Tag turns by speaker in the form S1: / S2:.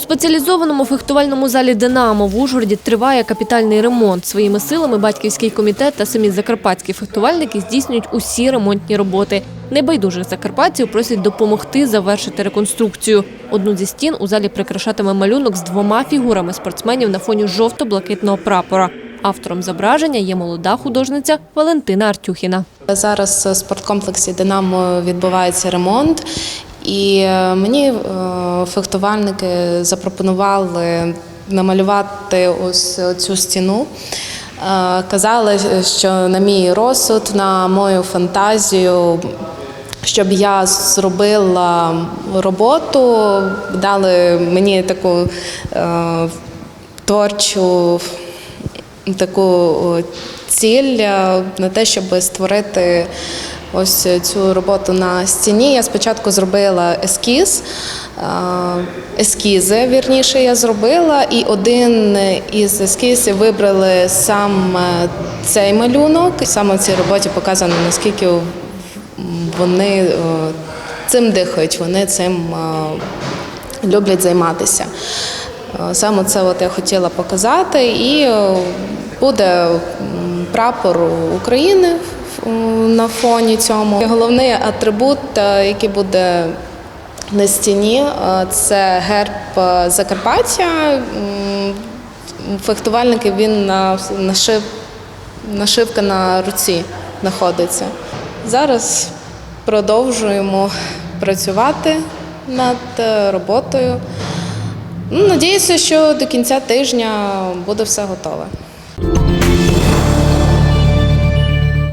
S1: спеціалізованому фехтувальному залі Динамо в Ужгороді триває капітальний ремонт. Своїми силами батьківський комітет та самі закарпатські фехтувальники здійснюють усі ремонтні роботи. Небайдужих закарпатців просять допомогти завершити реконструкцію. Одну зі стін у залі прикрашатиме малюнок з двома фігурами спортсменів на фоні жовто-блакитного прапора. Автором зображення є молода художниця Валентина Артюхіна.
S2: Зараз в спорткомплексі Динамо відбувається ремонт, і е, мені е, фехтувальники запропонували намалювати ось цю стіну. Е, Казали, що на мій розсуд, на мою фантазію, щоб я зробила роботу, дали мені таку творчу таку ціль на те, щоб створити ось цю роботу на стіні. Я спочатку зробила ескіз. е, Ескізи, вірніше, я зробила, і один із ескізів вибрали сам е, цей малюнок. Саме в цій роботі показано, наскільки вони е, цим дихають, вони цим е, люблять займатися. Е, Саме це от я хотіла показати, і е, буде прапор України на фоні цьому. Головний атрибут, е, який буде на стіні, е, це герб е, Закарпаття. Фехтувальники він на- нашив, нашивка на руці знаходиться. Зараз продовжуємо працювати над роботою. Ну, Надіюся, що до кінця тижня буде все готове.